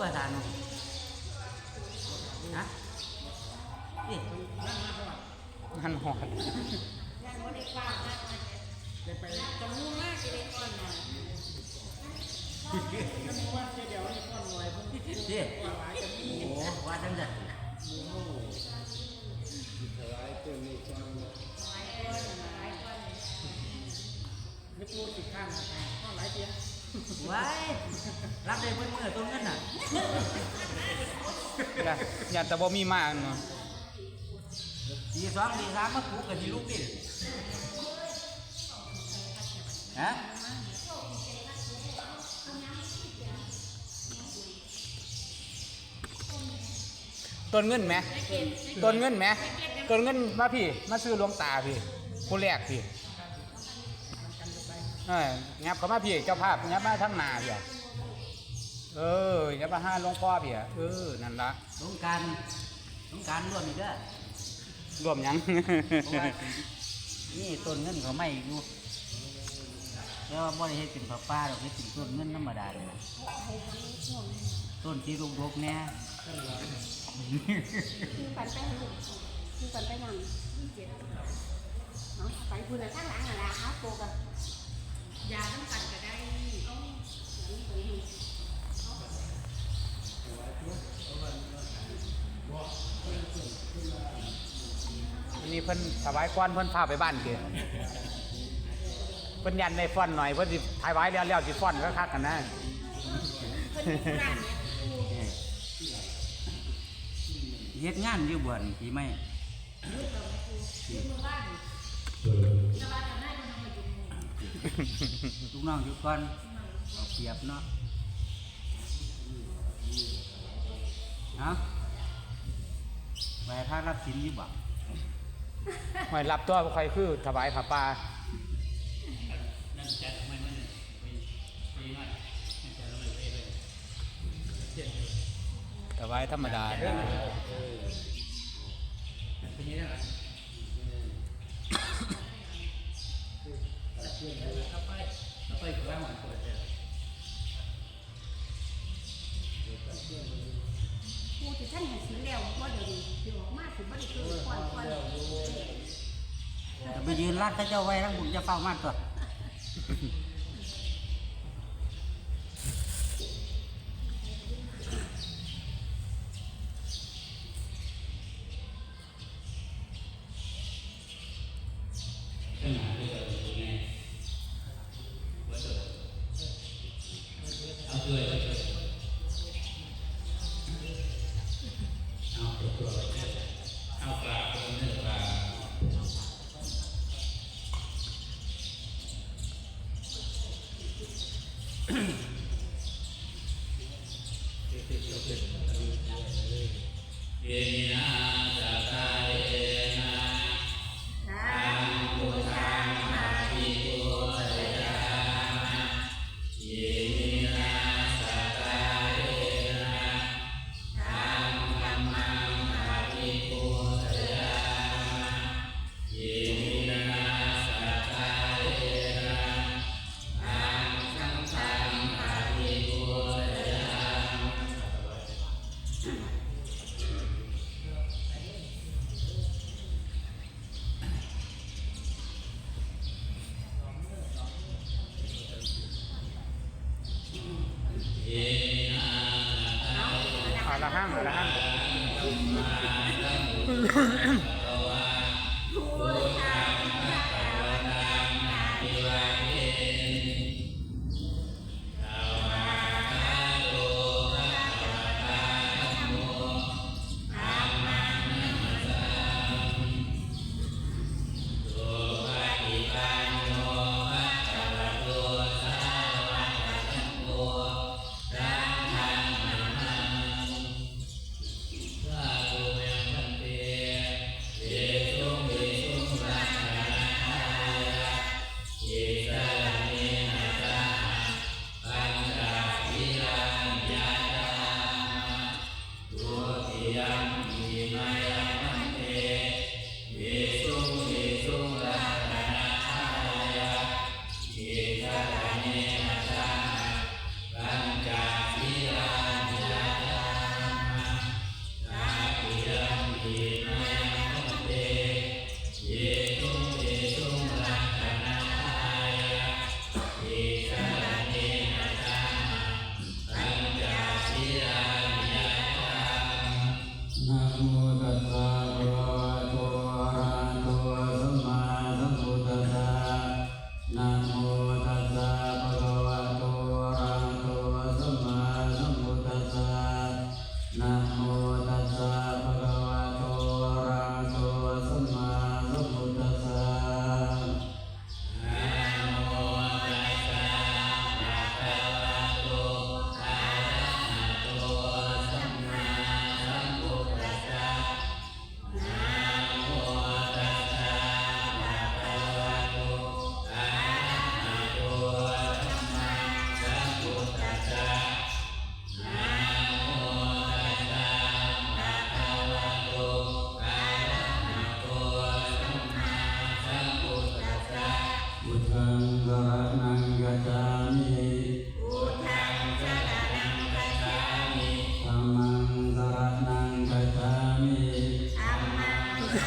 ชั่วภาษาหนูนะนี่นั่นหอดจะมุ่งมากจะได้ก่อนนะนี่โอ้ว่าจังจังไว้รับได้เพิ่นเมื่อต้นเงินน่ะอย่าอย่าแต่บ่มีมากเนาะทีสองทีสามมาปลูกกันที่ลูกนี่ฮะต้นเงินไหมต้นเงินไหมต้นเงินมาพี่ มาซื้อหลวงตาพี่ผู้แรกพี่ เอ้ยงับเข้ามาพี่เจ้าภาพงับมาทั้งหนาพี่อะเอองับมาห้าหลวงพ่อพี่อะเออนั่นละสงกรารสงกรารร่วมอีกเด้อรวมหยัง เพราะว่านี่ต้นเงินเขาไม่อยู่แล้วบ่ได้เฮ็ดเป็นผ้าป่าดอกเฮ็ดเป็นต้นเงินธรรมดาเลยนะต้นที่รกๆแน่คือกันไปให้ลูกคือกันไปนั่งเอาไปพูดเลยข้างหลังอะละครับโปกัน ยาต้องกันก็ได้เอาอย่างนี้ไปให้อันนี้เพิ่นถวายก้อนเพิ่นพาไปบ้านเกิดเพิ่นยันในฟอนหน่อยเพิ่นสิถวายแล้วแล้วสิฟอนก็คักกันนะเพิ่นอยู่ร้านเยเฮ็ดงานอยู่บ่อนปีใหม่มืบ้านนไม่ ลูกน้องอยู่ก่อนเอาเปรียบเนาะเนะไปพารับสินอยู่บ่หอยรับตัวบ่ค่อยคือถวายผ้าป่าถวายธรรมดาเด้อ กูจะท่านเห็นสีแล้วว่าเดี๋ยวนี้เดี๋ยวออกมาถึงบ้านคือควันควันจะไปยืนรัดเขาเจ้าไว้ทั้งบุญจะเฝ้ามาตัว อ ละห้างอาละห้าง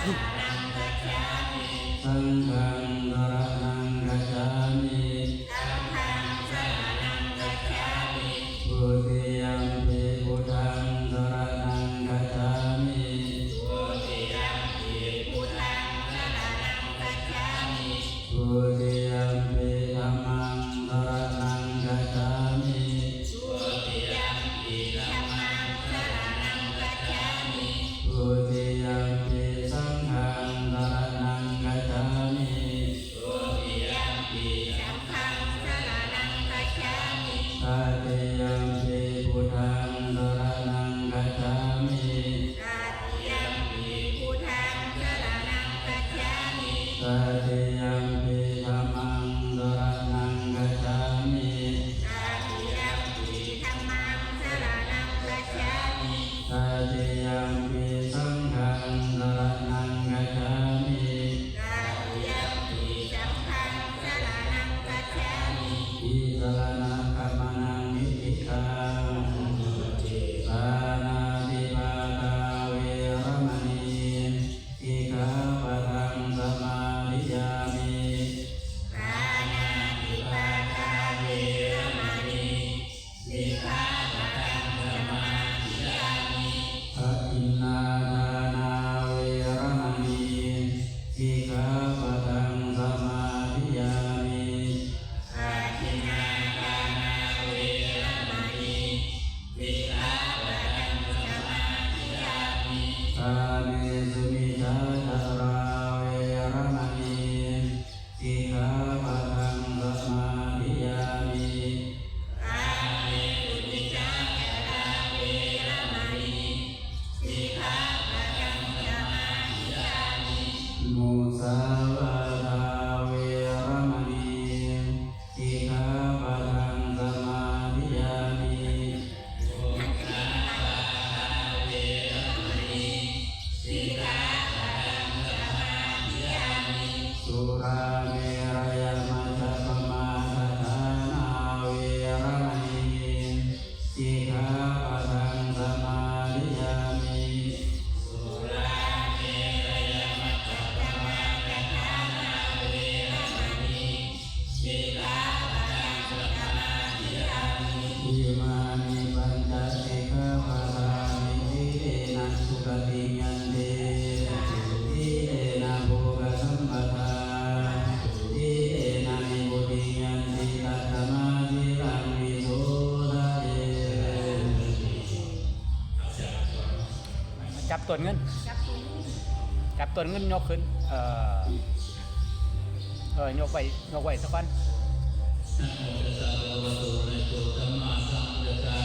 哼。 จับตัวเงิน จับตัวนเงินยกขึ้น เออเออยกไว้ยกไวสักวันนะโมตัสสะภะคะวะโตอะระหะโตสัมมาสัมพุทธัสสะ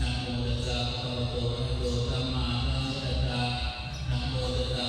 นะโมตัสสะภะคะวะโตอะระหะโตสัมมาสัมพุทธัสสะ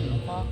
什么花